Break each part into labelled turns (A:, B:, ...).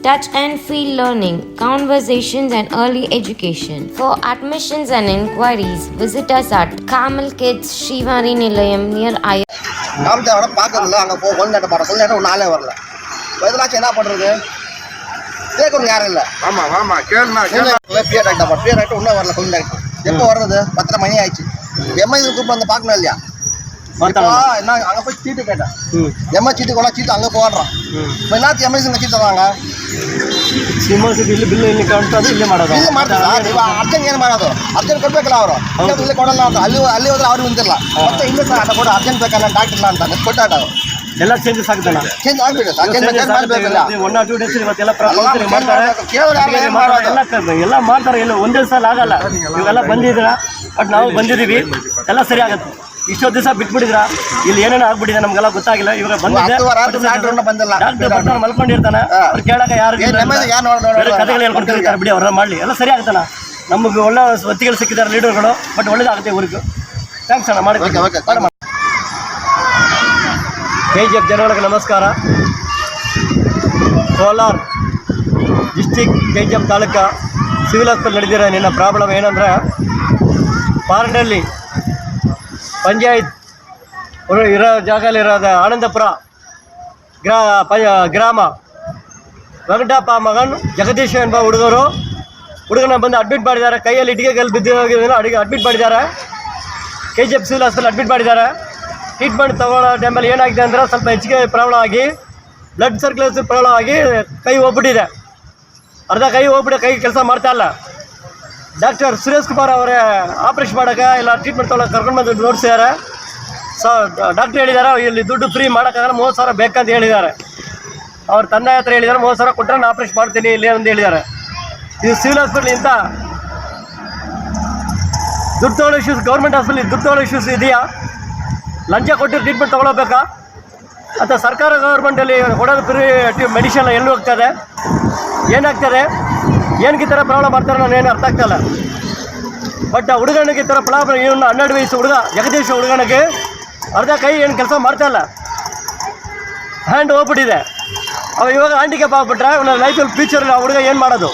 A: touch and feel learning, conversations, and early education. For admissions and inquiries, visit us at Kamal Kids Shivari Nilayam near I.
B: காமிச்சாவோட பார்க்கறதில்ல அங்கே போ கொஞ்ச நேரம் பாரு கொஞ்ச நேரம் ஒரு நாளே வரல. பதிலாச்சும் என்ன பண்ணுறது கேட்கணும் யாரும் இல்லை.
C: ஆமா ஆமா கேளுண்ணா கேளு
B: பியர் ஆகிட்டா பாரு பியர் ஆகிட்டு இன்னும் வரல கொஞ்சம் ஆகிட்டு எப்போ வர்றது? பத்தரை மணி ஆயிடுச்சு. எம்ஐ கூப்பிட்டு வந்து பார்க்கணும் இல்லையா? என்ன அங்கே போய் சீட்டு கேட்டேன் எம்ஐ சீட்டு கொண்டா சீட்டு அங்கே போடுறான் இப்போ என்னத்து எம்ஐசிங்க சீட்டு ತರಾಂಗ
D: ಸಿಮೋಸಿ ಇಲ್ಲಿ ಬಿಲ್ ಇಲ್ಲಿ ಕಾಣ್ತದೆ ಇಲ್ಲೇ ಮಾಡೋದು
B: ಇಲ್ಲಿ ಮಾಡ್ತಾರೆ ಸರ್ ನೀವು ಅರ್ಜೆಂಟ್ ಏನು ಮಾಡೋದು ಅರ್ಜೆಂಟ್ ಕೊಡ್ಬೇಕಲ್ಲ ಅವರು ಇಲ್ಲಿ ಕೊಡಲ್ಲ ಅಂತ ಅಲ್ಲಿ ಅಲ್ಲಿ ಹೋದ್ರೆ ಅವ್ರಿಗೆ ನಿಂತಿಲ್ಲ ಮತ್ತೆ ಇಲ್ಲ ಸರ್ ಆಟ ಕೊಡು ಅರ್ಜೆಂಟ್ ಬೇಕಲ್ಲ ಡಾಕ್ಟರ್ ಇಲ್ಲ ಅಂತ ಕೊಟ್ಟಾಟ
D: ಎಲ್ಲ ಚೇಂಜಸ್ ಆಗ್ತಾನ
B: ಚೇಂಜ್ ಆಗ್ಬೇಕು ಸರ್ ಚೇಂಜ್ ಚೇಂಜ್ ಮಾಡಬೇಕಲ್ಲ
D: ಒನ್ ಆರ್ ಟೂ ಡೇಸ್ ಇವತ್ತೆಲ್ಲ
B: ಎಲ್ಲ
D: ಪ್ರಪಂಚದಲ್ಲಿ ಮಾಡ್ತಾರೆ
B: ಕೇಳೋರು ಯಾರು ಏನ್ ಮಾಡೋದು?
D: ಎಲ್ಲ ಕ- ಎಲ್ಲ ಮಾಡ್ತಾರೆ ಎಲ್ಲ ಒಂದೇ ಸಲ ಆಗಲ್ಲ ಇವೆಲ್ಲ ಬಂದಿದ್ರ ಬಟ್ ನಾವು ಬಂದಿದೀವಿ ಎಲ್ಲ ಸರಿ ಆಗತ್ತೆ ಇಷ್ಟೊತ್ತು ದಿವಸ ಬಿಟ್ಬಿಟ್ಟಿದ್ರ? ಇಲ್ಲಿ ಏನೇನು ಆಗ್ಬಿಟ್ಟಿದೆ ನಮ್ಗೆಲ್ಲ ಗೊತ್ತಾಗಿಲ್ಲ. ಇವಾಗ ಬಂದಿದೆ.
B: ಡಾಕ್ಟ್ರ್
D: ಮಲ್ಕೊಂಡಿರ್ತಾನೆ. ಅವ್ರು ಕೇಳಕ ಯಾರು ಕಥೆಗಳು ಹೇಳ್ಕೊಂಡು ಬಿಡಿ ಅವ್ರನ್ನ ಮಾಡಲಿ. ಎಲ್ಲ ಸರಿ ಆಗ್ತಾನ. ನಮಗೆ ಒಳ್ಳೆ ವತ್ತಿಗಳು ಸಿಕ್ಕಿದ್ದಾರೆ ಲೀಡರ್ಗಳು ಬಟ್ ಒಳ್ಳೇದಾಗುತ್ತೆ ಊರಿಗೆ. ಥ್ಯಾಂಕ್ಸ್ ಅಣ್ಣ ಮಾಡಿ ಕೆ ಜಿ ಎಫ್ ಜನಗಳಿಗೆ ನಮಸ್ಕಾರ. Kolar district K G F taluk civil hospital ನಡೆದಿರೋ ನಿನ್ನ ಪ್ರಾಬ್ಲಮ್ ಏನಂದರೆ ಪಾರ್ಡಲ್ಲಿ ಪಂಚಾಯತ್ ಇರೋ ಜಾಗದಲ್ಲಿರೋದು ಆನಂದಪುರ ಗ್ರಾ ಪ ಗ್ರಾಮ. ವೆಂಕಟಪ್ಪ ಮಗನ್ ಜಗದೀಶ್ ಎಂಬ ಹುಡುಗರು. ಹುಡುಗನ ಬಂದು ಅಡ್ಮಿಟ್ ಮಾಡಿದ್ದಾರೆ. ಕೈಯಲ್ಲಿ ಇಟ್ಟಿಗೆ ಬಿದ್ದಿರೋ ಅಡಿಗೆ ಅಡ್ಮಿಟ್ ಮಾಡಿದ್ದಾರೆ. K G F civil hospital admit ಮಾಡಿದ್ದಾರೆ. ಟ್ರೀಟ್ಮೆಂಟ್ ತಗೊಳ್ಳೋ ಟೈಮಲ್ಲಿ ಏನಾಗಿದೆ ಅಂದರೆ ಸ್ವಲ್ಪ ಹೆಚ್ಚಿಗೆ ಪ್ರಾಬ್ಲಮ್ ಆಗಿ ಬ್ಲಡ್ ಸರ್ಕ್ಯುಲೇಷನ್ ಪ್ರಾಬ್ಲಮ್ ಆಗಿ ಕೈ ಹೋಗ್ಬಿಟ್ಟಿದೆ. ಅರ್ಧ ಕೈ ಹೋಗ್ಬಿಟ್ಟು ಕೈ ಕೆಲಸ ಮಾಡ್ತಾ ಇಲ್ಲ. ಡಾಕ್ಟರ್ ಸುರೇಶ್ ಕುಮಾರ್ ಅವರೇ ಆಪ್ರೇಷನ್ ಮಾಡೋಕೆ ಇಲ್ಲ ಟ್ರೀಟ್ಮೆಂಟ್ ತೊಗೊಳಕ್ಕೆ ಕರ್ಕೊಂಡು ಬಂದು ನೋಡ್ಸಿದ್ದಾರೆ. ಸೊ ಡಾಕ್ಟ್ರ್ ಹೇಳಿದ್ದಾರೆ ಇಲ್ಲಿ ದುಡ್ಡು ಫ್ರೀ ಮಾಡೋಕ್ಕಾಗಲ್ಲ, ಮೂವತ್ತು ಸಾವಿರ ಬೇಕಂತ ಹೇಳಿದ್ದಾರೆ. ಅವ್ರ ತಂದೆ ಹತ್ರ ಹೇಳಿದ್ದಾರೆ ಮೂವತ್ತು ಸಾವಿರ ಕೊಟ್ಟರೆ ನಾನು ಆಪ್ರೇಷನ್ ಮಾಡ್ತೀನಿ ಇಲ್ಲಿ ಅಂತ ಹೇಳಿದ್ದಾರೆ. ಇದು ಸಿವಿಲ್ ಹಾಸ್ಪಿಟ್ಲಿಂದ ದುಡ್ಡು ತೊಗೊಳ್ಳೋ ಇಶ್ಯೂಸ್ ಗೌರ್ಮೆಂಟ್ ಹಾಸ್ಪಿಟ್ಲಿ ದುಡ್ಡು ತೊಗೊಳ್ಳೋ ಇಶ್ಯೂಸ್ ಇದೆಯಾ? ಲಂಚ ಕೊಟ್ಟು ಟ್ರೀಟ್ಮೆಂಟ್ ತೊಗೊಳ್ಬೇಕಾ? ಅಥವಾ ಸರ್ಕಾರ ಗೌರ್ಮೆಂಟಲ್ಲಿ ಕೊಡೋದು ಫ್ರೀ ಮೆಡಿಷನ್ ಎಲ್ಲಿ ಹೋಗ್ತದೆ? ಏನಾಗ್ತದೆ? ಏನಕ್ಕೆ ಈ ಥರ ಪ್ರಾಬ್ಲಮ್ ಮಾಡ್ತಾರೆ ನಾನು ಏನು ಅರ್ಥ ಆಗ್ತಾಯಿಲ್ಲ ಬಟ್ ಆ ಹುಡುಗನಿಗೆ ಈ ಥರ ಪ್ರಾಬ್ಲಮ್ ಏನು ಹನ್ನೆರಡು ವಯಸ್ಸು ಹುಡುಗ, ಜಗದೀಶ್ ಹುಡುಗನಿಗೆ ಅರ್ಧ ಕೈ ಏನು ಕೆಲಸ ಮಾಡ್ತಾ ಇಲ್ಲ. ಹ್ಯಾಂಡ್ ಹೋಗ್ಬಿಟ್ಟಿದೆ. ಅವ ಇವಾಗ ಹ್ಯಾಂಡಿಕ್ಯಾಪ್ ಆಗ್ಬಿಟ್ರೆ ಅವನ ಲೈಫಲ್ಲಿ ಫ್ಯೂಚರ್ ಆ ಹುಡುಗ ಏನು ಮಾಡೋದು?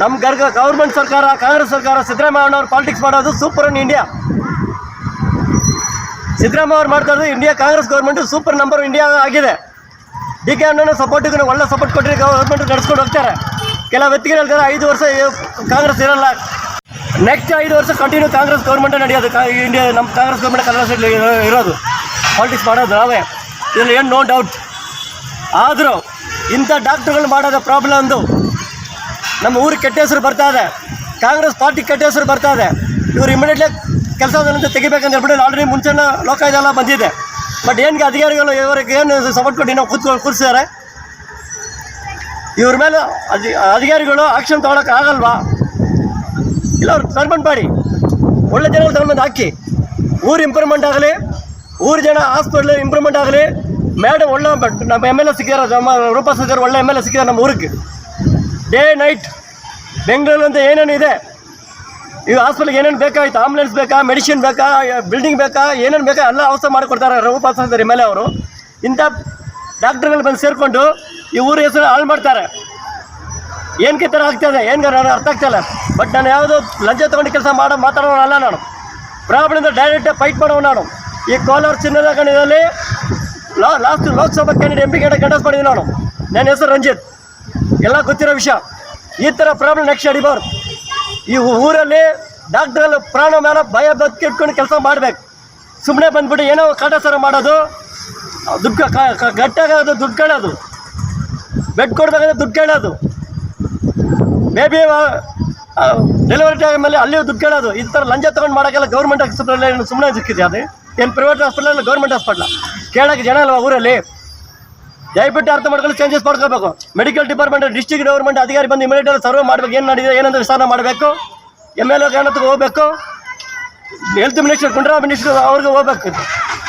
D: ನಮ್ಮ ಗರ್ಗ ಗೌರ್ಮೆಂಟ್ ಸರ್ಕಾರ, ಕಾಂಗ್ರೆಸ್ ಸರ್ಕಾರ ಸಿದ್ದರಾಮಯ್ಯ ಅವ್ರು ಪಾಲಿಟಿಕ್ಸ್ ಮಾಡೋದು ಸೂಪರ್ ಇನ್ ಇಂಡಿಯಾ ಸಿದ್ದರಾಮಯ್ಯ ಅವ್ರು ಮಾಡ್ತಾ ಇರೋದು India Congress government super number India ಆಗಿದೆ. ಡಿ ಕೆ ಅಣ್ಣನ ಸಪೋರ್ಟಿಗೆ ಒಳ್ಳೆ ಸಪೋರ್ಟ್ ಕೊಟ್ಟರೆ ಗೌರ್ಮೆಂಟ್ ನಡೆಸ್ಕೊಂಡು ಹೋಗ್ತಾರೆ. ಕೆಲವು ವ್ಯಕ್ತಿಗಳು ಹೇಳ್ತಾರೆ, ಐದು ವರ್ಷ ಕಾಂಗ್ರೆಸ್ ಇರಲ್ಲ. ನೆಕ್ಸ್ಟ್ ಐದು ವರ್ಷ ಕಂಟಿನ್ಯೂ ಕಾಂಗ್ರೆಸ್ ಗೌರ್ಮೆಂಟ್ ನಡೆಯೋದು. ಇಂಡಿಯಾ ನಮ್ಮ ಕಾಂಗ್ರೆಸ್ ಗೌರ್ಮೆಂಟ್ ಕನ್ನಡ ಇರೋದು. ಪಾಲಿಟಿಕ್ಸ್ ಮಾಡೋದು ನಾವೇ. ಇದರಲ್ಲಿ ಏನು ನೋ ಡೌಟ್ ಆದರೂ ಇಂಥ ಡಾಕ್ಟ್ರುಗಳು ಮಾಡೋದು ಪ್ರಾಬ್ಲಮ್ ಅಂದು ನಮ್ಮ ಊರಿಗೆ ಕೆಟ್ಟ ಹೆಸರು ಬರ್ತಾ ಇದೆ. ಕಾಂಗ್ರೆಸ್ ಪಾರ್ಟಿ ಕೆಟ್ಟ ಹೆಸರು ಬರ್ತಾ ಇದೆ. ಇವರು ಇಮಿಡಿಯೇಟ್ಲಿ ಕೆಲಸದಿಂದ ತೆಗಿಬೇಕಂತ ಹೇಳ್ಬಿಟ್ಟು ಆಲ್ರೆಡಿ ಮುಂಚೆನ ಲೋಕ ಇದೆಲ್ಲ ಬಂದಿದೆ. ಬಟ್ ಏನಿಗೆ ಅಧಿಕಾರಿಗಳು ಇವರಿಗೆ ಏನು ಸಪೋರ್ಟ್ ಕೊಟ್ಟು ನಾವು ಕೂತ್ಕೊಂಡು ಕೂರಿಸಿದ್ದಾರೆ ಇವ್ರ ಮೇಲೆ ಅಧಿ ಅಧಿಕಾರಿಗಳು ಆಕ್ಷನ್ ತೊಗೊಳಕ್ಕೆ ಆಗಲ್ವಾ ಇಲ್ಲ ಅವ್ರು ತಗೊಂಡು ಮಾಡಿ ಒಳ್ಳೆ ಜನ ತಗೊಂಡ್ಬಂದು ಹಾಕಿ ಊರು ಇಂಪ್ರೂವ್ಮೆಂಟ್ ಆಗಲಿ ಊರು ಜನ ಹಾಸ್ಪಿಟ್ಲ್ ಇಂಪ್ರೂವ್ಮೆಂಟ್ ಆಗಲಿ ಮೇಡಮ್ ಒಳ್ಳೆ ಬಟ್ ನಮ್ಮ ಎಂ ಎಲ್ ಎ ಸಿಕ್ಕಿದ್ದಾರೆ ನಮ್ಮ ರೂಪಾ ಸಿಕ್ಕಿದ್ದಾರೆ ಒಳ್ಳೆ ಎಂ ಎಲ್ ಎ ಸಿಕ್ಕಿದ್ದಾರೆ ನಮ್ಮ ಊರಿಗೆ ಡೇ ನೈಟ್ ಬೆಂಗಳೂರು ಅಂತ ಏನೇನು ಇದೆ ಈ ಹಾಸ್ಪಿಟ್ಲಿಗೆ ಏನೇನು ಬೇಕಾಯ್ತು ಆಂಬುಲೆನ್ಸ್ ಬೇಕಾ? ಮೆಡಿಸಿನ್ ಬೇಕಾ? ಬಿಲ್ಡಿಂಗ್ ಬೇಕಾ? ಏನೇನು ಬೇಕಾ? ಎಲ್ಲ ವ್ಯವಸ್ಥೆ ಮಾಡಿಕೊಡ್ತಾರೆ ರಘುಪಾತ್ರ ಎಂ ಎಲ್ ಎ ಅವರು. ಇಂಥ ಡಾಕ್ಟರ್ಗಳು ಬಂದು ಸೇರಿಕೊಂಡು ಈ ಊರ ಹೆಸರು ಹಾಳು ಮಾಡ್ತಾರೆ. ಏನಕ್ಕೆ ಥರ ಆಗ್ತದೆ ಏನು ನಾನು ಅರ್ಥ ಆಗ್ತಾಯಿಲ್ಲ ಬಟ್ ನಾನು ಯಾವುದೋ ಲಂಚ ತೊಗೊಂಡು ಕೆಲಸ ಮಾಡೋ ಮಾತಾಡೋನಲ್ಲ ನಾನು. ಪ್ರಾಬ್ಲಮಿಂದ ಡೈರೆಕ್ಟ್ ಫೈಟ್ ಮಾಡೋಣ ನಾನು. ಈ ಕೋಲಾರ ಚಿನ್ನದ ಗಣಿದಲ್ಲಿ ಲಾ last Lok Sabha candidate M P candidate contest ಮಾಡಿದ್ದೀನಿ ನಾನು. ನನ್ನ ಹೆಸರು ರಂಜಿತ್. ಎಲ್ಲ ಗೊತ್ತಿರೋ ವಿಷಯ. ಈ ಥರ ಪ್ರಾಬ್ಲಮ್ ನೆಕ್ಸ್ಟ್ ಅಡಿಬಾರ್ದು ಈ ಊರಲ್ಲಿ ಡಾಕ್ಟ್ರಲ್ಲಿ ಪ್ರಾಣ ಮೇಲೆ ಭಯ ಬದುಕಿ ಇಟ್ಕೊಂಡು ಕೆಲಸ ಮಾಡಬೇಕು. ಸುಮ್ಮನೆ ಬಂದ್ಬಿಟ್ಟು ಏನೋ ಕಾಟಾಚಾರ ಮಾಡೋದು, ದುಡ್ಡು ಗಟ್ಟಾಗೋದು ದುಡ್ಡು ಕೇಳೋದು. ಬೆಡ್ ಕೊಡ್ಬೇಕಾದ್ರೆ ದುಡ್ಡು ಕೇಳೋದು. ಮೇಬಿ ಡೆಲಿವರಿ ಟೈಮಲ್ಲಿ ಅಲ್ಲಿ ದುಡ್ಡು ಕೇಳೋದು. ಈ ಥರ ಲಂಚ ತೊಗೊಂಡು ಮಾಡೋಕ್ಕೆಲ್ಲ ಗೌರ್ಮೆಂಟ್ ಹಾಸ್ಪಿಟಲ್ ಸುಮ್ಮನೆ ಸಿಕ್ಕಿದೆ ಅದು? ಏನು ಪ್ರೈವೇಟ್ ಹಾಸ್ಪಿಟಲ್ ಗೌರ್ಮೆಂಟ್ ಹಾಸ್ಪಿಟ್ಲ ಕೇಳೋಕ್ಕೆ ಜನ ಅಲ್ವಾ ಊರಲ್ಲಿ? ದಯವಿಟ್ಟು ಅರ್ಥ ಮಾಡ್ಕೊಂಡು ಚೇಂಜಸ್ ಮಾಡ್ಕೋಬೇಕು ಮೆಡಿಕಲ್ ಡಿಪಾರ್ಟ್ಮೆಂಟ್ ಡಿಸ್ಟ್ರಿಕ್ಟ್ ಗೌರ್ಮೆಂಟ್ ಅಧಿಕಾರಿ ಬಂದು ಇಮಿಡಿಯೇಟ್ ಸರ್ವೆ ಮಾಡಬೇಕು. ಏನು ನಡೆದಿದೆ ಏನಂತ ವಿಚಾರಣೆ ಮಾಡಬೇಕು. ಎಂ ಎಲ್ ಎ ಕಾರಣಕ್ಕೆ ಹೋಗಬೇಕು. ಹೆಲ್ತ್ ಮಿನಿಸ್ಟರ್ ಕುಂಡ್ರಾ ಮಿನಿಸ್ಟರ್ ಅವ್ರಿಗೆ ಹೋಗ್ಬೇಕು.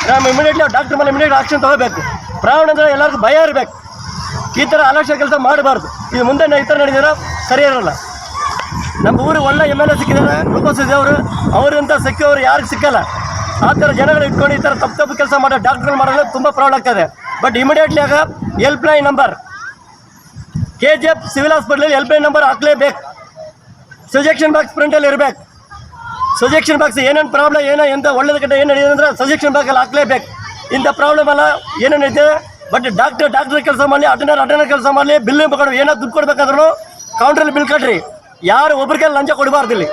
D: ನಾವು ಇಮಿಡಿಯೇಟ್ಲಿ ಡಾಕ್ಟರ್ ಮೇಲೆ ಇಮಿಡಿಯೇಟ್ ಆಕ್ಷನ್ ತಗೋಬೇಕು. ಪ್ರಾಣ ಅಂದರೆ ಎಲ್ಲರಿಗೂ ಭಯ ಇರಬೇಕು. ಈ ಥರ ಅಲಕ್ಷ್ಯ ಕೆಲಸ ಮಾಡಬಾರ್ದು. ಇದು ಮುಂದೆ ಈ ಥರ ನಡೆದಿರೋ ಸರಿ ಇರೋಲ್ಲ. ನಮ್ಮ ಊರು ಒಳ್ಳೆ ಎಂ ಎಲ್ ಎ ಸಿಕ್ಕಿದ್ದಾರೆ. ಅವರು ಅವರಿಂದ ಸಿಕ್ಕವರು ಯಾರಿಗೂ ಸಿಕ್ಕಲ್ಲ. ಆ ಥರ ಜನಗಳು ಇಟ್ಕೊಂಡು ಈ ಥರ ತಪ್ಪು ತಪ್ಪು ಕೆಲಸ ಮಾಡೋ ಡಾಕ್ಟ್ರುಗಳು ಮಾಡೋದು ತುಂಬ ಪ್ರಾಬ್ಲಮ್ ಆಗ್ತದೆ ಬಟ್ ಇಮಿಡಿಯೇಟ್ಲಿ ಆಗ help line number K G F civil ಹಾಸ್ಪಿಟ್ಲಲ್ಲಿ ಹೆಲ್ಪ್ ಲೈನ್ ನಂಬರ್ ಹಾಕ್ಲೇಬೇಕು. ಸಜೆಕ್ಷನ್ ಬಾಕ್ಸ್ ಪ್ರಿಂಟಲ್ಲಿ ಇರಬೇಕು. ಸಜೆಕ್ಷನ್ ಬಾಕ್ಸ್ ಏನೇನು ಪ್ರಾಬ್ಲಮ್ ಏನೋ, ಎಂತ ಒಳ್ಳೇದು ಕಡೆ ಏನು ನಡೆಯಿದೆ ಅಂದರೆ ಸಜೆಕ್ಷನ್ ಬಾಕ್ಸಲ್ಲಿ ಹಾಕ್ಲೇಬೇಕು. ಇಂಥ ಪ್ರಾಬ್ಲಮ್ ಅಲ್ಲ, ಏನೇನು ಇದೆ ಬಟ್ ಡಾಕ್ಟರ್ ಡಾಕ್ಟರ್ ಕೆಲಸ ಮಾಡಲಿ ಅಟೆಂಡರ್ ಅಟೆಂಡರ್ ಕೆಲಸ ಮಾಡಲಿ ಬಿಲ್ ಕೊಡೋ, ಏನೋ ದುಡ್ಡು ಕೊಡ್ಬೇಕಾದ್ರೂ ಕೌಂಟ್ರಲ್ಲಿ ಬಿಲ್ ಕಟ್ಟ್ರಿ ಯಾರು ಒಬ್ರಿಗೆ ಲಂಚ ಕೊಡಬಾರ್ದು ಇಲ್ಲಿ.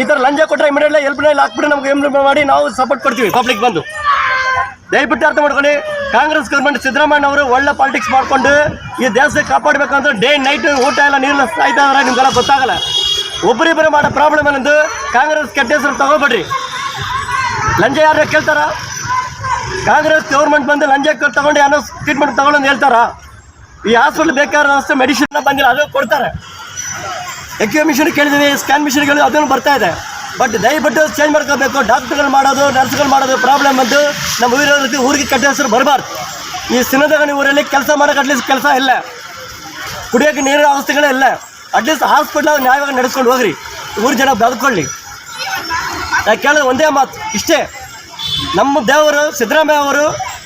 D: ಈ ಥರ ಲಂಚ ಕೊಟ್ಟರೆ ಇಮಿಡಿಯೇಟ್ಲಿ ಹೆಲ್ಪ್ ಲೈನ್ ಹಾಕ್ಬಿಟ್ಟು ನಮ್ಗೆ ಇಂಪ್ಲಿಮೆಂಟ್ ಮಾಡಿ ನಾವು ಸಪೋರ್ಟ್ ಕೊಡ್ತೀವಿ. ಪಬ್ಲಿಕ್ ಬಂದು. ದಯವಿಟ್ಟು ಅರ್ಥ ಮಾಡ್ಕೊಳ್ಳಿ. ಕಾಂಗ್ರೆಸ್ ಗೌರ್ಮೆಂಟ್ ಸಿದ್ದರಾಮಯ್ಯ ಅವರು ಒಳ್ಳೆ ಪಾಲಿಟಿಕ್ಸ್ ಮಾಡಿಕೊಂಡು ಈ ದೇಶಕ್ಕೆ ಕಾಪಾಡಬೇಕಂದ್ರೆ ಡೇ ನೈಟ್ ಊಟ ಎಲ್ಲ ನೀರಿನ ಸಾಯ್ತಾ ನಿಮ್ಗೆಲ್ಲ ಗೊತ್ತಾಗಲ್ಲ. ಒಬ್ಬರಿಬ್ಬರು ಮಾಡೋ ಪ್ರಾಬ್ಲಮ್ ಏನಂದು? ಕಾಂಗ್ರೆಸ್ ಕೆಟ್ಟ ಹೆಸರು ತಗೋಬೇಡ್ರಿ. ಲಂಚ ಯಾರು ಕೇಳ್ತಾರ? ಕಾಂಗ್ರೆಸ್ ಗೌರ್ಮೆಂಟ್ ಬಂದು ಲಂಚ ತಗೊಂಡು ಏನೋ ಟ್ರೀಟ್ಮೆಂಟ್ ತಗೊಂಡು ಹೇಳ್ತಾರ. ಈ ಹಾಸ್ಪಿಟಲ್ ಬೇಕಾದ ಅಷ್ಟು ಮೆಡಿಸಿನ್ ಬಂದಿಲ್ಲ, ಅದು ಕೊಡ್ತಾರೆ. ಎಕ್ಯೂ ಮಿಷನ್ ಕೇಳಿದ್ದೀವಿ ಸ್ಕ್ಯಾನ್ ಮಿಷನ್ಗಳು ಅದನ್ನು ಬರ್ತಾ ಇದೆ. ಬಟ್ ದಯವಿಟ್ಟು ಚೇಂಜ್ ಮಾಡ್ಕೋಬೇಕು ಡಾಕ್ಟರ್ಗಳು ಮಾಡೋದು ನರ್ಸ್ಗಳು ಮಾಡೋದು ಪ್ರಾಬ್ಲಮ್ ಬಂದು ನಮ್ಮ ಊರಲ್ಲಿ ಊರಿಗೆ ಕೆಟ್ಟ ಹೆಸರು ಬರಬಾರ್ದು. ಈ ಸಿನದಗಣಿ ಊರಲ್ಲಿ ಕೆಲಸ ಮಾಡೋಕೆ ಅಟ್ಲೀಸ್ಟ್ ಕೆಲಸ ಇಲ್ಲ. ಕುಡಿಯೋಕೆ ನೀರಿನ ಅವಸ್ಥೆಗಳೇ ಇಲ್ಲ. ಅಟ್ಲೀಸ್ಟ್ ಹಾಸ್ಪಿಟ್ಲ್ ನ್ಯಾಯವಾಗಿ ನಡೆಸ್ಕೊಂಡು ಹೋಗ್ರಿ. ಊರು ಜನ ಬದುಕೊಳ್ಳಿ ನಾ ಕೇಳೋದು ಒಂದೇ ಮಾತು, ಇಷ್ಟೇ. ನಮ್ಮ ದೇವರು, ಸಿದ್ದರಾಮಯ್ಯ ಅವರು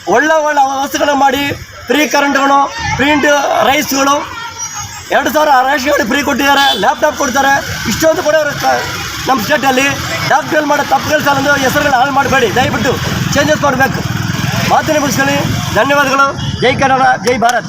D: ಒಳ್ಳೆ ಒಳ್ಳೆ ವ್ಯವಸ್ಥೆಗಳನ್ನು ಮಾಡಿ ಫ್ರೀ ಕರೆಂಟ್ಗಳು ಪ್ರಿಂಟ್ ರೈಸ್ಗಳು ಎರಡು ಸಾವಿರ ರೇಷನ್ ಫ್ರೀ ಕೊಟ್ಟಿದ್ದಾರೆ ಲ್ಯಾಪ್ಟಾಪ್ ಕೊಡ್ತಾರೆ, ಇಷ್ಟೊಂದು ಕೂಡ ಕ- ನಮ್ಮ ಸ್ಟೇಟಲ್ಲಿ ಡಾಕ್ಟ್ರಲ್ಲಿ ಮಾಡೋ ತಪ್ಪು ಕೆಲಸ ಅನ್ನೋದು ಹೆಸರುಗಳು ಹಾಳು ಮಾಡಬೇಡಿ. ದಯವಿಟ್ಟು ಚೇಂಜಸ್ ಮಾಡಬೇಕು. ಮಾತಿನ ಮುಗಿಸ್ಕೊಳ್ಳಿ. ಧನ್ಯವಾದಗಳು. ಜೈ ಕನ್ನಡ, ಜೈ ಭಾರತ್.